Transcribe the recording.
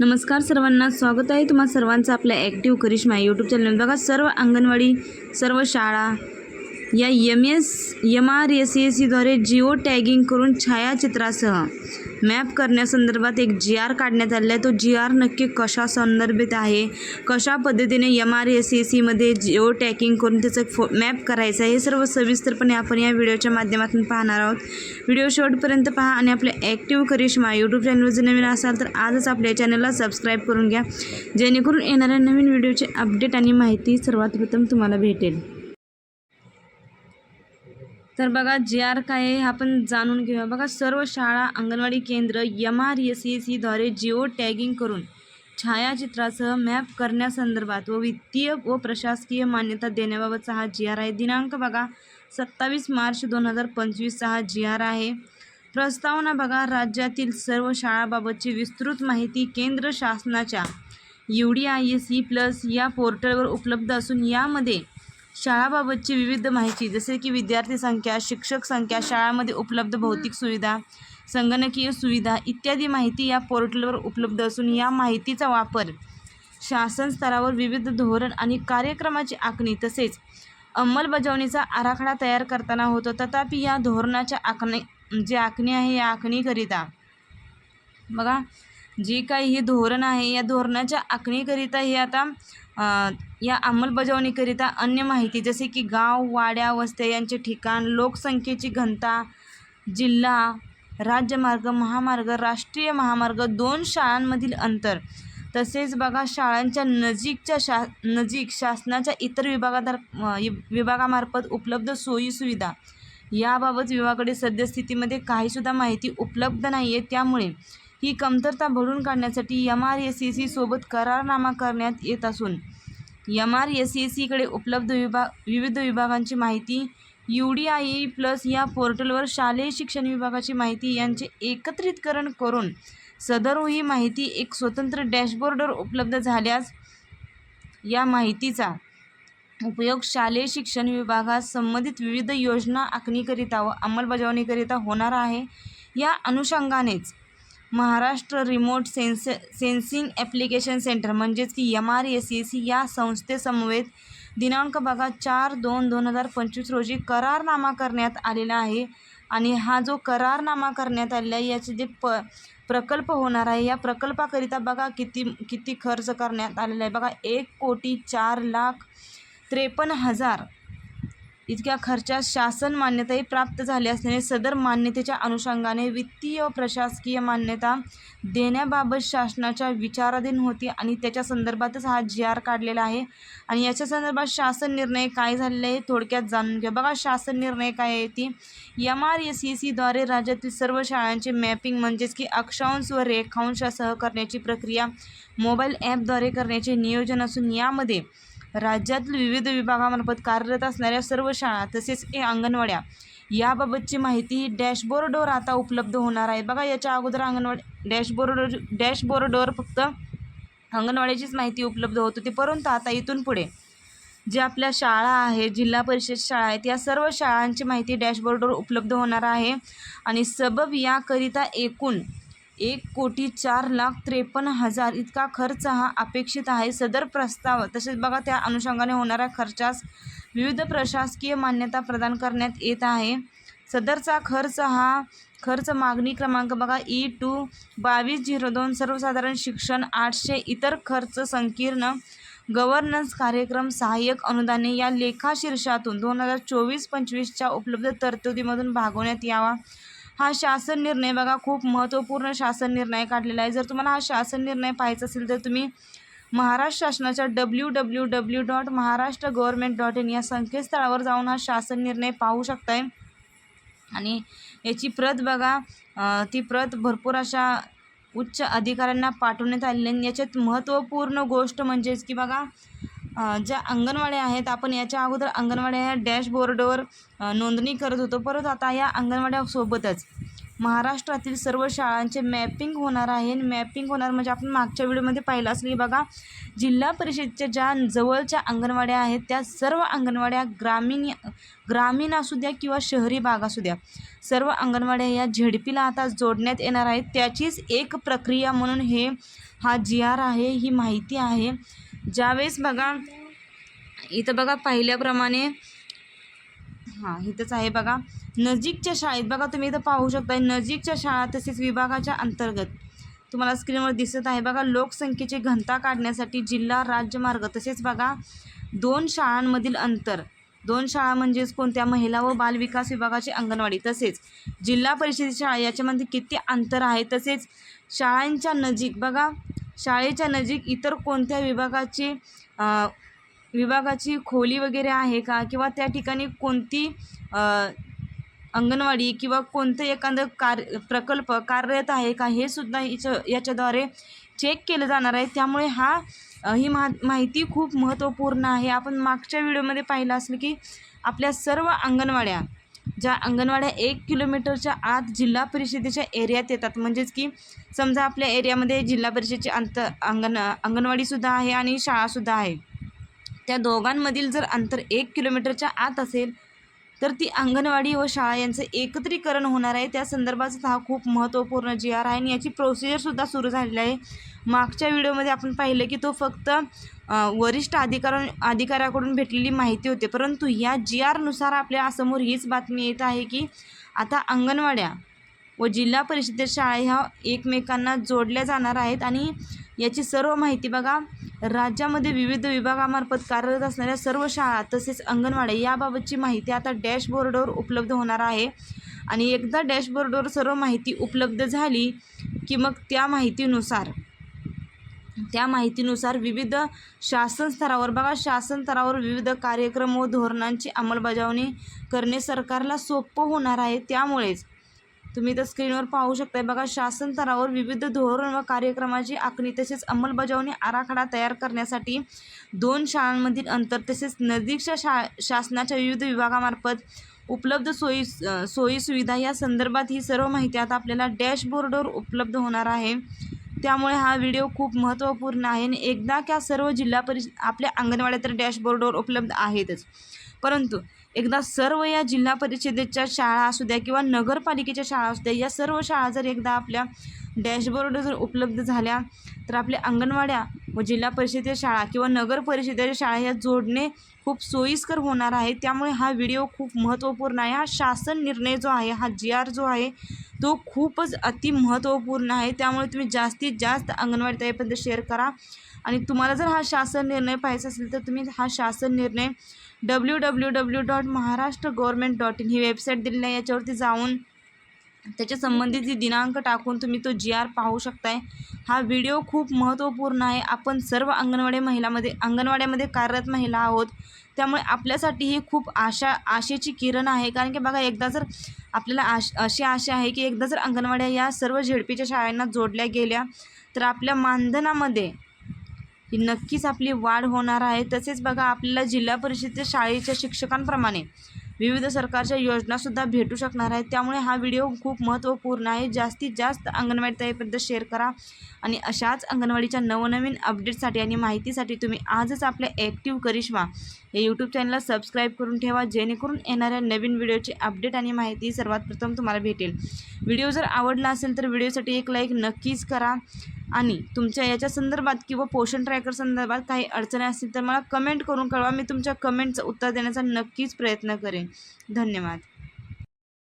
नमस्कार सर्वांना स्वागत आहे तुम्हा सर्वांचं आपल्या ॲक्टिव्ह करिश्मा यूट्यूब चॅनल बघा सर्व अंगणवाडी सर्व शाळा या M S M R S A सीद्वारे geo tagging करून छायाचित्रासह मॅप करण्यासंदर्भात एक जी आर काढण्यात आलेला आहे. तो जी आर नक्की कशा संदर्भित आहे? कशा पद्धतीने एम आर एस ए सीमध्ये जिओ टॅकिंग करून त्याचं फो मॅप करायचं आहे? हे सर्व सविस्तरपणे आपण या व्हिडिओच्या माध्यमातून पाहणार आहोत. व्हिडिओ शेवटपर्यंत पहा आणि आपल्या ॲक्टिव्ह करिश्मा यूट्यूब चॅनलवर जर नवीन असाल तर आजच आपल्या चॅनलला सबस्क्राईब करून घ्या. जेणेकरून येणाऱ्या नवीन व्हिडिओचे अपडेट आणि माहिती सर्वात प्रथम तुम्हाला भेटेल. तर बघा जे आर काय आहे हा आपण जाणून घेऊया. बघा सर्व शाळा अंगणवाडी केंद्र एम आर एस ए सीद्वारे जिओ टॅगिंग करून छायाचित्रासह मॅप करण्यासंदर्भात व वित्तीय व प्रशासकीय मान्यता देण्याबाबतचा हा जी आर आहे. दिनांक बघा सत्तावीस मार्च दोन हजार पंचवीसचा हा जी आर आहे. प्रस्तावना बघा राज्यातील सर्व शाळाबाबतची विस्तृत माहिती केंद्र शासनाच्या U D I S E plus या पोर्टलवर उपलब्ध असून यामध्ये शाळाबाबतची विविध माहिती जसे की विद्यार्थी संख्या शिक्षक संख्या शाळामध्ये उपलब्ध भौतिक सुविधा संगणकीय सुविधा इत्यादी माहिती या पोर्टलवर उपलब्ध असून या माहितीचा वापर शासन स्तरावर विविध धोरण आणि कार्यक्रमाची आखणी तसेच अंमलबजावणीचा आराखडा तयार करताना होतो. तथापि या धोरणाच्या आखणी जे आखणी आहे या आखणीकरिता बघा जी काही हे धोरण आहे या धोरणाच्या आखणीकरिता हे आता या अंमलबजावणीकरिता अन्य माहिती जसे की गाव वाड्या वस्त्या यांचे ठिकाण लोकसंख्येची घनता जिल्हा राज्यमार्ग महामार्ग राष्ट्रीय महामार्ग दोन शाळांमधील अंतर. तसेच बघा शाळांच्या नजीकच्या शा नजीक शासनाच्या इतर विभागादार विभागामार्फत उपलब्ध सोयीसुविधा याबाबत विभागाकडे सद्यस्थितीमध्ये काहीसुद्धा माहिती उपलब्ध नाही आहे त्यामुळे ही कमतरता भरून काढण्यासाठी एम आर एस सी सोबत करारनामा करण्यात येत असून एम आर एस सी सीकडे उपलब्ध विभाग विविध विभागांची माहिती U D I E plus या पोर्टलवर शालेय शिक्षण विभागाची माहिती यांचे एकत्रितकरण करून सदरो ही माहिती एक स्वतंत्र डॅशबोर्डवर उपलब्ध झाल्यास या माहितीचा उपयोग शालेय शिक्षण विभागात संबंधित विविध योजना आखणीकरिता व अंमलबजावणीकरिता होणार आहे. या अनुषंगानेच Maharashtra remote sense sensing application centre म्हणजेच की M R S A C या संस्थेसमवेत दिनांक बघा चार दोन दोन हजार पंचवीस रोजी करारनामा करण्यात आलेला आहे. आणि हा जो करारनामा करण्यात आलेला आहे याचे जे प प्रकल्प होणार आहे या प्रकल्पाकरिता बघा किती किती खर्च करण्यात आलेला आहे. बघा एक कोटी चार लाख त्रेपन्न हजार इतक्या खर्चात शासन मान्यताही प्राप्त झाली असल्याने सदर मान्यतेच्या अनुषंगाने वित्तीय व प्रशासकीय मान्यता देण्याबाबत शासनाच्या विचाराधीन होती आणि त्याच्या संदर्भातच हा जी आर काढलेला आहे. आणि याच्या संदर्भात शासन निर्णय काय झालेले आहे थोडक्यात जाणून घ्या. बघा शासन निर्णय काय आहे ती? एम आर एस ई सीद्वारे राज्यातील सर्व शाळांचे मॅपिंग म्हणजेच की अक्षांश व रेखांशासह करण्याची प्रक्रिया मोबाईल ॲपद्वारे करण्याचे नियोजन असून यामध्ये राज्यातील विविध विभागामार्फत कार्यरत असणाऱ्या सर्व शाळा तसेच ए अंगणवाड्या याबाबतची माहिती डॅशबोर्डवर आता उपलब्ध होणार आहे. बघा याच्या अगोदर अंगणवाडी डॅशबोर्ड डॅशबोर्डवर फक्त अंगणवाडीचीच माहिती उपलब्ध होत होती. परंतु आता इथून पुढे जे आपल्या शाळा आहे जिल्हा परिषद शाळा आहेत या सर्व शाळांची माहिती डॅशबोर्डवर उपलब्ध होणार आहे. आणि सबब याकरिता एकूण एक कोटी चार लाख त्रेपन्न हजार इतका खर्च हा अपेक्षित आहे. सदर प्रस्ताव तसेच बघा त्या अनुषंगाने होणाऱ्या खर्चास विविध प्रशासकीय मान्यता प्रदान करण्यात येत आहे. सदरचा खर्च हा खर्च मागणी क्रमांक बघा ई टू बावीस झिरो दोन सर्वसाधारण शिक्षण आठशे इतर खर्च संकीर्ण गव्हर्नन्स कार्यक्रम सहाय्यक अनुदाने या लेखाशीर्षातून दोन हजार चोवीस पंचवीसच्या उपलब्ध तरतुदीमधून भागवण्यात यावा. हा शासन निर्णय बघा खूप महत्त्वपूर्ण शासन निर्णय काढलेला आहे. जर तुम्हाला हा शासन निर्णय पाहायचा असेल तर तुम्ही महाराष्ट्र शासनाच्या W W W dot Maharashtra government dot in या संकेतस्थळावर जाऊन हा शासन निर्णय पाहू शकताय. आणि याची प्रत बघा ती प्रत भरपूर अशा उच्च अधिकाऱ्यांना पाठवण्यात आलेली आहे. याच्यात महत्त्वपूर्ण गोष्ट म्हणजेच की बघा ज्या अंगणवाड्या आहेत आपण याच्या अगोदर अंगणवाड्या ह्या डॅशबोर्डवर नोंदणी करत होतो. परंतु आता या अंगणवाड्यासोबतच महाराष्ट्रातील सर्व शाळांचे मॅपिंग होणार आहे. मॅपिंग होणार म्हणजे आपण मागच्या व्हिडिओमध्ये पाहिलं असेल बघा जिल्हा परिषदेच्या ज्या जवळच्या अंगणवाड्या आहेत त्या सर्व अंगणवाड्या ग्रामीण ग्रामीण असू द्या किंवा शहरी भाग असू द्या सर्व अंगणवाड्या या झेडपीला आता जोडण्यात येणार आहेत. त्याचीच एक प्रक्रिया म्हणून हे हा जी आर आहे ही माहिती आहे. ज्यावेळेस बघा इथं बघा पाहिल्याप्रमाणे हां इथंच आहे बघा. नजीकच्या शाळेत बघा तुम्ही इथं पाहू शकता नजीकच्या शाळा तसेच विभागाच्या अंतर्गत तुम्हाला स्क्रीनवर दिसत आहे बघा लोकसंख्येची घनता काढण्यासाठी जिल्हा राज्यमार्ग तसेच बघा दोन शाळांमधील अंतर. दोन शाळा म्हणजेच कोणत्या? महिला व बालविकास विभागाची अंगणवाडी तसेच. जिल्हा परिषदेची शाळा याच्यामध्ये किती अंतर आहे? तसेच शाळांच्या नजीक बघा शाळेच्या नजीक इतर कोणत्या विभागाची विभागाची खोली वगैरे आहे का? किंवा त्या ठिकाणी कोणती अंगणवाडी किंवा कोणतं एखादं कार्य प्रकल्प कार्यरत आहे का? हे सुद्धा याच्या याच्याद्वारे चेक केलं जाणार आहे. त्यामुळे हा ही महा माहिती खूप महत्त्वपूर्ण आहे. आपण मागच्या व्हिडिओमध्ये पाहिलं असलं की आपल्या सर्व अंगणवाड्या ज्या अंगणवाड्या एक किलोमीटरच्या आत जिल्हा परिषदेच्या एरियात येतात. म्हणजेच की समजा आपल्या एरियामध्ये जिल्हा परिषदेची अंत अंगण अंगणवाडीसुद्धा आहे आणि शाळासुद्धा आहे. त्या दोघांमधील जर अंतर एक किलोमीटरच्या आत असेल तर ती अंगणवाडी व शाळा यांचं एकत्रीकरण होणार आहे. त्या संदर्भाचा हा खूप महत्त्वपूर्ण जी आर आहे आणि याची प्रोसिजरसुद्धा सुरू झालेली आहे. मागच्या व्हिडिओमध्ये आपण पाहिलं की तो फक्त वरिष्ठ अधिकार अधिकाऱ्याकडून भेटलेली माहिती होती. परंतु या जी आरनुसार आपल्यासमोर हीच बातमी येत आहे की आता अंगणवाड्या व जिल्हा परिषदेत शाळा ह्या एकमेकांना जोडल्या जाणार आहेत आणि याची सर्व माहिती बघा. राज्यामध्ये विविध विभागामार्फत कार्यरत असणाऱ्या सर्व शाळा तसेच अंगणवाड्या याबाबतची माहिती आता डॅशबोर्डवर उपलब्ध होणार आहे. आणि एकदा डॅशबोर्डवर सर्व माहिती उपलब्ध झाली की मग त्या माहितीनुसार त्या माहितीनुसार विविध शासन स्तरावर बघा शासन स्तरावर विविध कार्यक्रम व धोरणांची अंमलबजावणी करणे सरकारला सोपं होणार आहे. त्यामुळेच तुम्ही तर स्क्रीनवर पाहू शकताय. बघा शासन स्तरावर विविध धोरण व कार्यक्रमाची आखणी तसेच अंमलबजावणी आराखडा तयार करण्यासाठी दोन शाळांमधील अंतर तसेच नजीकच्या शा शासनाच्या विविध विभागामार्फत उपलब्ध सोयी सोयी सुविधा या संदर्भात ही सर्व माहिती आता आपल्याला डॅशबोर्डवर उपलब्ध होणार आहे. त्यामुळे हा व्हिडिओ खूप महत्त्वपूर्ण आहे आणि एकदा त्या सर्व जिल्हा परिषद आपल्या अंगणवाड्या तर डॅशबोर्डवर उपलब्ध आहेतच. परंतु एकदा सर्व या जिल्हा परिषदेच्या शाळा असू द्या किंवा नगरपालिकेच्या शाळा असू द्या या सर्व शाळा जर एकदा आपल्या डॅशबोर्ड जर उपलब्ध झाल्या तर आपल्या अंगणवाड्या व जिल्हा परिषदेच्या शाळा किंवा नगर परिषदेच्या शाळा ह्या जोडणे खूप सोयीस्कर होणार आहे. त्यामुळे हा व्हिडिओ खूप महत्त्वपूर्ण आहे. हा शासन निर्णय जो आहे हा जी आर जो आहे तो खूपच अति महत्त्वपूर्ण आहे. त्यामुळे तुम्ही जास्तीत जास्त अंगणवाडी ताईपर्यंत शेअर करा. आणि तुम्हाला जर हा शासन निर्णय पाहायचा असेल तर तुम्ही हा शासन निर्णय W W W dot Maharashtra government dot in he website दिलेली आहे याच्यावरती जाऊन त्याच्या संबंधित जी दिनांक टाकून तुम्ही तो जी आर पाहू शकताय. हा व्हिडिओ खूप महत्त्वपूर्ण आहे. आपण सर्व अंगणवाडी महिलामध्ये अंगणवाड्यामध्ये कार्यरत महिला आहोत. त्यामुळे आपल्यासाठी ही खूप आशा आशेची किरण आहे. कारण की बघा एकदा जर आपल्याला आश अशी आशा आहे की एकदा जर अंगणवाड्या या सर्व झेडपीच्या शाळांना जोडल्या गेल्या तर आपल्या मानधनामध्ये ही नक्कीच आपली वाढ होणार आहे. तसेच बघा आपल्याला जिल्हा परिषदेच्या शाळेच्या शिक्षकांप्रमाणे विविध सरकारच्या योजनासुद्धा भेटू शकणार आहेत. त्यामुळे हा व्हिडिओ खूप महत्त्वपूर्ण आहे. जास्तीत जास्त अंगणवाडी ताईपर्यंत शेअर करा आणि अशाच अंगणवाडीच्या नवनवीन अपडेटसाठी आणि माहितीसाठी तुम्ही आजच आपल्या ॲक्टिव्ह करिश्मा हे यूट्यूब चॅनलला सबस्क्राईब करून ठेवा. जेणेकरून येणाऱ्या नवीन व्हिडिओची अपडेट आणि माहिती सर्वात प्रथम तुम्हाला भेटेल. व्हिडिओ जर आवडला असेल तर व्हिडिओसाठी एक लाईक नक्कीच करा. आणि तुमच्या याच्या संदर्भात किंवा पोषण ट्रॅकर संदर्भात काही अडचणी असतील तर मला कमेंट करून कळवा. मी तुमच्या कमेंटचं उत्तर देण्याचा नक्कीच प्रयत्न करेन. धन्यवाद.